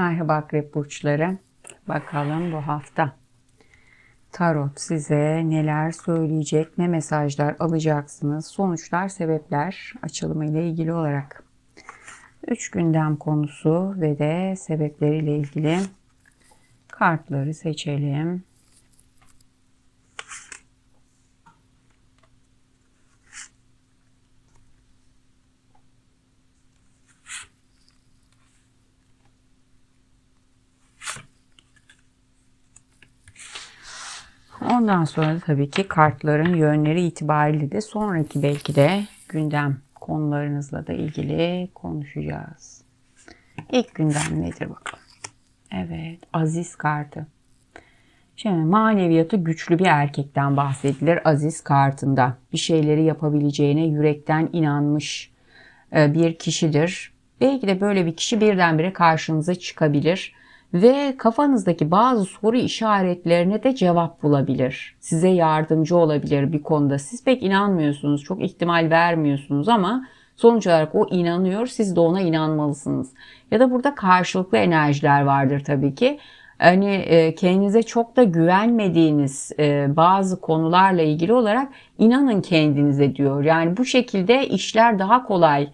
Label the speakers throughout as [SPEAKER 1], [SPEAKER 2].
[SPEAKER 1] Merhaba akrep burçları. Bakalım bu hafta tarot size neler söyleyecek, ne mesajlar alacaksınız, sonuçlar, sebepler açılımı ile ilgili olarak. Üç gündem konusu ve de sebepleriyle ilgili kartları seçelim. Ondan sonra da tabii ki kartların yönleri itibariyle de sonraki belki de gündem konularınızla da ilgili konuşacağız. İlk gündem nedir bakalım. Evet, Aziz kartı. Şimdi maneviyatı güçlü bir erkekten bahsedilir Aziz kartında. Bir şeyleri yapabileceğine yürekten inanmış e, bir kişidir. Belki de böyle bir kişi birdenbire karşınıza çıkabilir ve kafanızdaki bazı soru işaretlerine de cevap bulabilir. Size yardımcı olabilir bir konuda. Siz pek inanmıyorsunuz, çok ihtimal vermiyorsunuz ama sonuç olarak o inanıyor, siz de ona inanmalısınız. Ya da burada karşılıklı enerjiler vardır tabii ki. Hani e, kendinize çok da güvenmediğiniz e, bazı konularla ilgili olarak inanın kendinize diyor. Yani bu şekilde işler daha kolay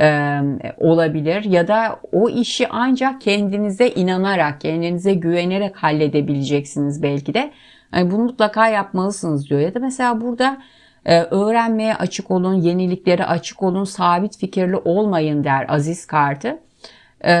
[SPEAKER 1] e, olabilir ya da o işi ancak kendinize inanarak, kendinize güvenerek halledebileceksiniz belki de. Yani bunu mutlaka yapmalısınız diyor. Ya da mesela burada e, öğrenmeye açık olun, yeniliklere açık olun, sabit fikirli olmayın der Aziz kartı. E,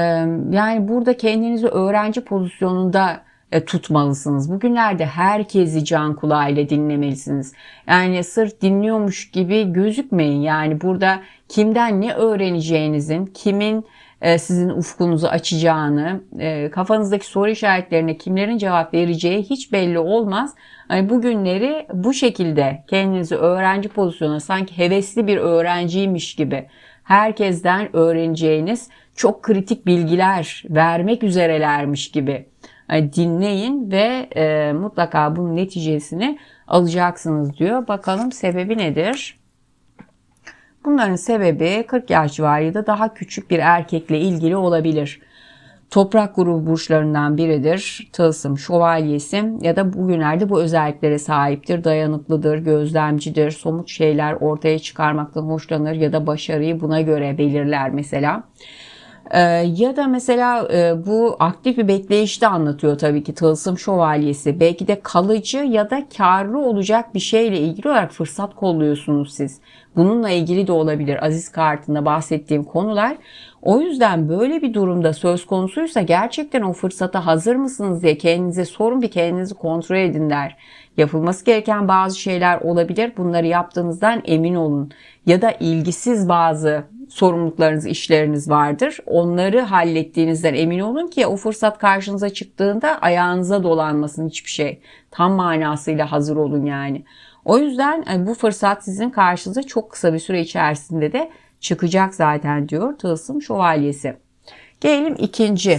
[SPEAKER 1] yani burada kendinizi öğrenci pozisyonunda tutmalısınız. Bugünlerde herkesi can kulağıyla dinlemelisiniz. Yani sırf dinliyormuş gibi gözükmeyin. Yani burada kimden ne öğreneceğinizin, kimin e, sizin ufkunuzu açacağını, e, kafanızdaki soru işaretlerine kimlerin cevap vereceği hiç belli olmaz. Hani bugünleri bu şekilde kendinizi öğrenci pozisyonuna sanki hevesli bir öğrenciymiş gibi herkesten öğreneceğiniz çok kritik bilgiler vermek üzerelermiş gibi dinleyin ve e, mutlaka bunun neticesini alacaksınız diyor. Bakalım sebebi nedir? Bunların sebebi 40 yaş civarında daha küçük bir erkekle ilgili olabilir. Toprak grubu burçlarından biridir. Tılsım, şövalyesi ya da bugünlerde bu özelliklere sahiptir. Dayanıklıdır, gözlemcidir, somut şeyler ortaya çıkarmaktan hoşlanır ya da başarıyı buna göre belirler mesela. Ya da mesela e, bu aktif bir bekleyişte anlatıyor tabii ki tılsım şövalyesi. Belki de kalıcı ya da karlı olacak bir şeyle ilgili olarak fırsat kolluyorsunuz siz. Bununla ilgili de olabilir Aziz kartında bahsettiğim konular. O yüzden böyle bir durumda söz konusuysa gerçekten o fırsata hazır mısınız diye kendinize sorun bir kendinizi kontrol edin der. Yapılması gereken bazı şeyler olabilir. Bunları yaptığınızdan emin olun. Ya da ilgisiz bazı sorumluluklarınız, işleriniz vardır. Onları hallettiğinizden emin olun ki o fırsat karşınıza çıktığında ayağınıza dolanmasın hiçbir şey. Tam manasıyla hazır olun yani. O yüzden e, bu fırsat sizin karşınıza çok kısa bir süre içerisinde de çıkacak zaten diyor Tılsım Şövalyesi. Gelelim ikinci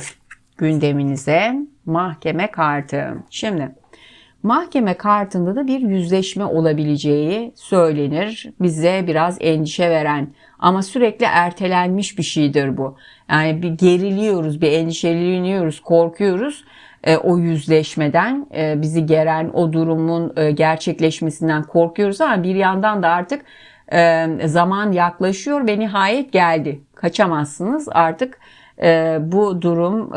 [SPEAKER 1] gündeminize mahkeme kartı. Şimdi mahkeme kartında da bir yüzleşme olabileceği söylenir. Bize biraz endişe veren ama sürekli ertelenmiş bir şeydir bu. Yani bir geriliyoruz, bir endişeleniyoruz, korkuyoruz e, o yüzleşmeden e, bizi geren o durumun e, gerçekleşmesinden korkuyoruz ama bir yandan da artık zaman yaklaşıyor ve nihayet geldi. Kaçamazsınız artık bu durum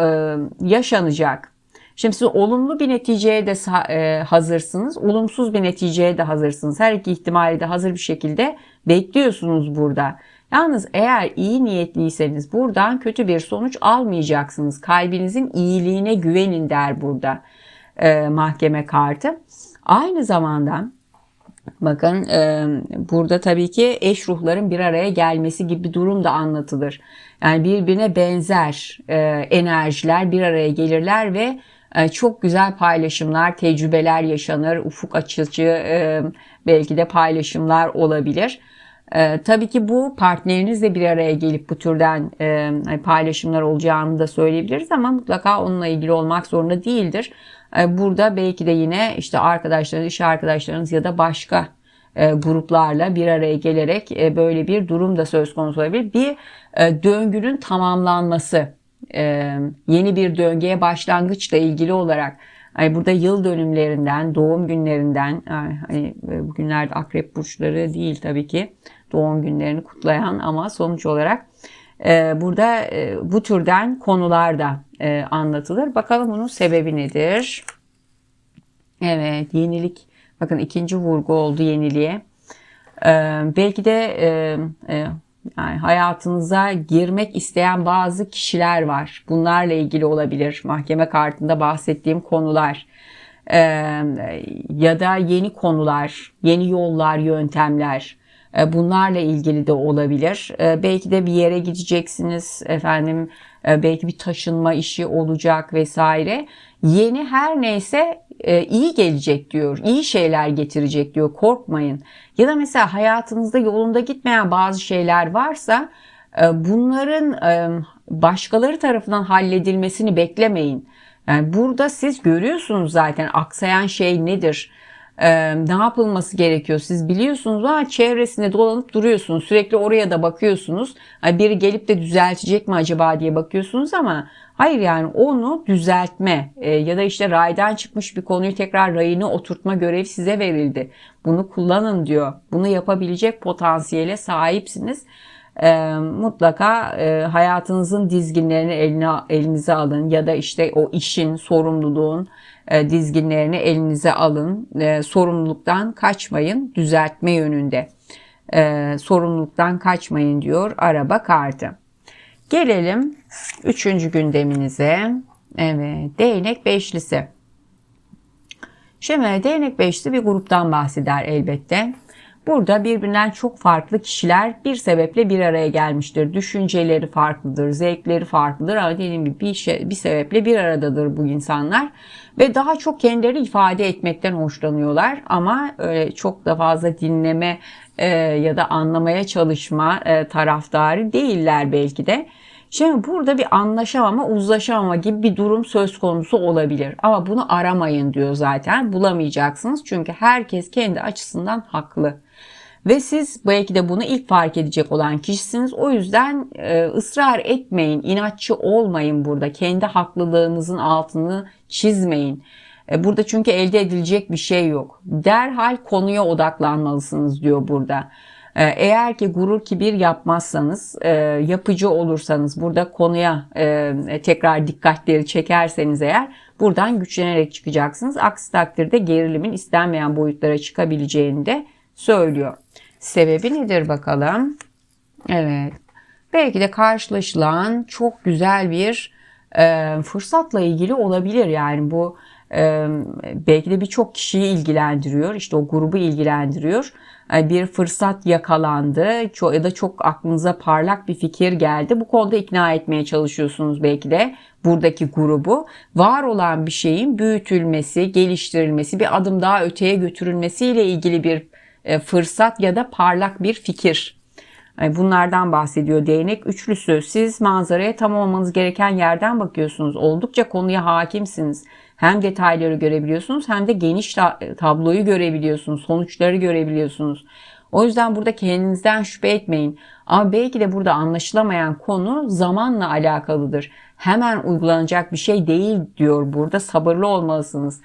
[SPEAKER 1] yaşanacak. Şimdi siz olumlu bir neticeye de e, hazırsınız, olumsuz bir neticeye de hazırsınız. Her iki ihtimali de hazır bir şekilde bekliyorsunuz burada. Yalnız eğer iyi niyetliyseniz buradan kötü bir sonuç almayacaksınız. Kalbinizin iyiliğine güvenin der burada e, mahkeme kartı. Aynı zamanda bakın e, burada tabii ki eş ruhların bir araya gelmesi gibi bir durum da anlatılır. Yani birbirine benzer e, enerjiler bir araya gelirler ve çok güzel paylaşımlar, tecrübeler yaşanır, ufuk açıcı e, belki de paylaşımlar olabilir. Ee, tabii ki bu partnerinizle bir araya gelip bu türden e, hani paylaşımlar olacağını da söyleyebiliriz ama mutlaka onunla ilgili olmak zorunda değildir. E, burada belki de yine işte arkadaşlarınız, iş arkadaşlarınız ya da başka e, gruplarla bir araya gelerek böyle bir durum da söz konusu olabilir. Bir döngünün tamamlanması yeni bir döngüye başlangıçla ilgili olarak Ay burada yıl dönümlerinden, doğum günlerinden, hani bugünlerde akrep burçları değil tabii ki doğum günlerini kutlayan ama sonuç olarak e, burada e, bu türden konular da e, anlatılır. Bakalım bunun sebebi nedir? Evet, yenilik. Bakın ikinci vurgu oldu yeniliğe. E, belki de e, e, yani hayatınıza girmek isteyen bazı kişiler var. Bunlarla ilgili olabilir. Mahkeme kartında bahsettiğim konular. Ee, ya da yeni konular, yeni yollar, yöntemler. Ee, bunlarla ilgili de olabilir. Ee, belki de bir yere gideceksiniz efendim. E, belki bir taşınma işi olacak vesaire. Yeni her neyse iyi gelecek diyor. iyi şeyler getirecek diyor. Korkmayın. Ya da mesela hayatınızda yolunda gitmeyen bazı şeyler varsa e, bunların e, başkaları tarafından halledilmesini beklemeyin. Yani burada siz görüyorsunuz zaten aksayan şey nedir? Ne yapılması gerekiyor? Siz biliyorsunuz ama çevresinde dolanıp duruyorsunuz. Sürekli oraya da bakıyorsunuz. Biri gelip de düzeltecek mi acaba diye bakıyorsunuz ama hayır yani onu düzeltme ya da işte raydan çıkmış bir konuyu tekrar rayını oturtma görevi size verildi. Bunu kullanın diyor. Bunu yapabilecek potansiyele sahipsiniz. Mutlaka hayatınızın dizginlerini eline elinize alın ya da işte o işin sorumluluğun dizginlerini elinize alın. E, sorumluluktan kaçmayın düzeltme yönünde. E, sorumluluktan kaçmayın diyor araba kartı. Gelelim üçüncü gündeminize. Evet değnek beşlisi. Şimdi değnek beşli bir gruptan bahseder elbette. Burada birbirinden çok farklı kişiler bir sebeple bir araya gelmiştir. Düşünceleri farklıdır, zevkleri farklıdır ama dediğim gibi bir, şey, bir sebeple bir aradadır bu insanlar. Ve daha çok kendileri ifade etmekten hoşlanıyorlar ama öyle çok da fazla dinleme e, ya da anlamaya çalışma e, taraftarı değiller belki de. Şimdi burada bir anlaşamama, uzlaşamama gibi bir durum söz konusu olabilir. Ama bunu aramayın diyor zaten. Bulamayacaksınız çünkü herkes kendi açısından haklı. Ve siz belki de bunu ilk fark edecek olan kişisiniz. O yüzden e, ısrar etmeyin, inatçı olmayın burada. Kendi haklılığınızın altını çizmeyin. E, burada çünkü elde edilecek bir şey yok. Derhal konuya odaklanmalısınız diyor burada. E, eğer ki gurur kibir yapmazsanız, e, yapıcı olursanız, burada konuya e, tekrar dikkatleri çekerseniz eğer buradan güçlenerek çıkacaksınız. Aksi takdirde gerilimin istenmeyen boyutlara çıkabileceğini de söylüyor. Sebebi nedir bakalım? Evet. Belki de karşılaşılan çok güzel bir e, fırsatla ilgili olabilir. Yani bu e, belki de birçok kişiyi ilgilendiriyor. İşte o grubu ilgilendiriyor. E, bir fırsat yakalandı ya da çok aklınıza parlak bir fikir geldi. Bu konuda ikna etmeye çalışıyorsunuz belki de buradaki grubu. Var olan bir şeyin büyütülmesi, geliştirilmesi, bir adım daha öteye götürülmesiyle ilgili bir fırsat ya da parlak bir fikir. E, bunlardan bahsediyor değnek üçlüsü. Siz manzaraya tam olmanız gereken yerden bakıyorsunuz. Oldukça konuya hakimsiniz. Hem detayları görebiliyorsunuz hem de geniş tabloyu görebiliyorsunuz. Sonuçları görebiliyorsunuz. O yüzden burada kendinizden şüphe etmeyin. Ama belki de burada anlaşılamayan konu zamanla alakalıdır. Hemen uygulanacak bir şey değil diyor burada. Sabırlı olmalısınız.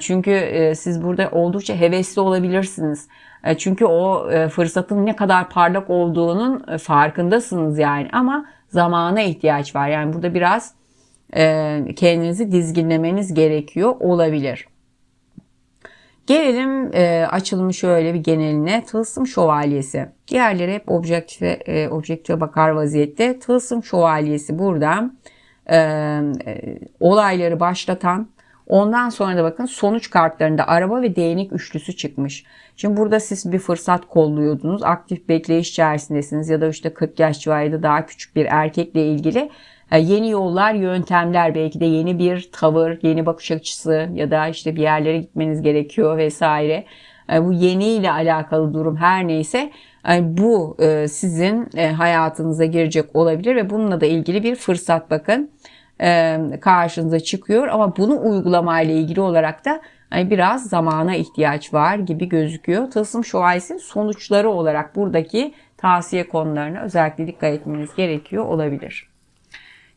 [SPEAKER 1] Çünkü e, siz burada oldukça hevesli olabilirsiniz. E, çünkü o e, fırsatın ne kadar parlak olduğunun farkındasınız yani ama zamana ihtiyaç var. Yani burada biraz kendinizi dizginlemeniz gerekiyor olabilir. Gelelim e, açılımı şöyle bir geneline. Tılsım şövalyesi. Diğerleri hep objektife, e, objektife bakar vaziyette. Tılsım şövalyesi burada e, e, olayları başlatan ondan sonra da bakın sonuç kartlarında araba ve değnek üçlüsü çıkmış. Şimdi burada siz bir fırsat kolluyordunuz. Aktif bekleyiş içerisindesiniz ya da işte 40 yaş civarında daha küçük bir erkekle ilgili yeni yollar, yöntemler, belki de yeni bir tavır, yeni bakış açısı ya da işte bir yerlere gitmeniz gerekiyor vesaire. E, bu yeni ile alakalı durum her neyse e, bu sizin hayatınıza girecek olabilir ve bununla da ilgili bir fırsat bakın karşınıza çıkıyor ama bunu uygulamayla ilgili olarak da biraz zamana ihtiyaç var gibi gözüküyor. Tılsım şövalyesinin sonuçları olarak buradaki tavsiye konularına özellikle dikkat etmeniz gerekiyor olabilir.